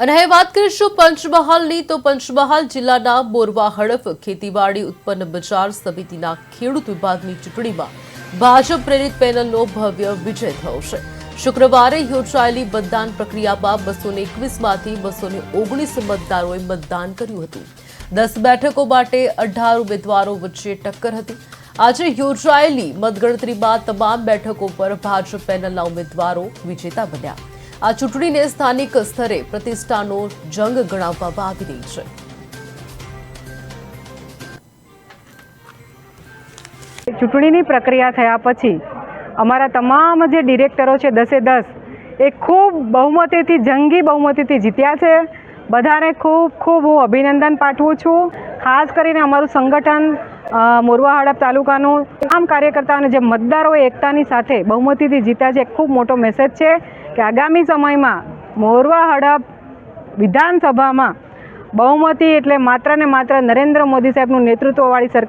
અને હવે વાત કરીશું પંચમહાલની. તો પંચમહાલ જિલ્લાના બોરવા હડફ ખેતીવાડી ઉત્પન્ન બજાર સમિતિના ખેડૂત વિભાગની ચૂંટણીમાં ભાજપ પ્રેરિત પેનલનો ભવ્ય વિજય થયો છે. શુક્રવારે યોજાયેલી મતદાન પ્રક્રિયામાં બસો એકવીસમાંથી બસો ઓગણીસ મતદારોએ મતદાન કર્યું હતું. દસ બેઠકો માટે અઢાર ઉમેદવારો વચ્ચે ટક્કર હતી. આજે યોજાયેલી મતગણતરીમાં તમામ બેઠકો પર ભાજપ પેનલના ઉમેદવારો વિજેતા બન્યા. આ ચૂંટણીને સ્થાનિક સ્તરે પ્રતિષ્ઠાનો જંગ ગણાવવામાં આવી રહી છે. ચૂંટણીની પ્રક્રિયા થયા પછી અમારા તમામ જે ડિરેક્ટરો છે, દસે દસ, એ ખૂબ બહુમતીથી, જંગી બહુમતીથી જીત્યા છે. બધાને ખૂબ ખૂબ હું અભિનંદન પાઠવું છું. ખાસ કરીને અમારું સંગઠન મોરવા હડપ તાલુકાનું તમામ કાર્યકર્તા અને જે મતદારો એકતાની સાથે બહુમતીથી જીત્યા છે ખૂબ મોટો મેસેજ છે. કે આગામી સમયમાં મોરવા હડપ વિધાનસભામાં બહુમતી એટલે માત્ર ને માત્ર નરેન્દ્ર મોદી સાહેબનું નેતૃત્વવાળી સરકાર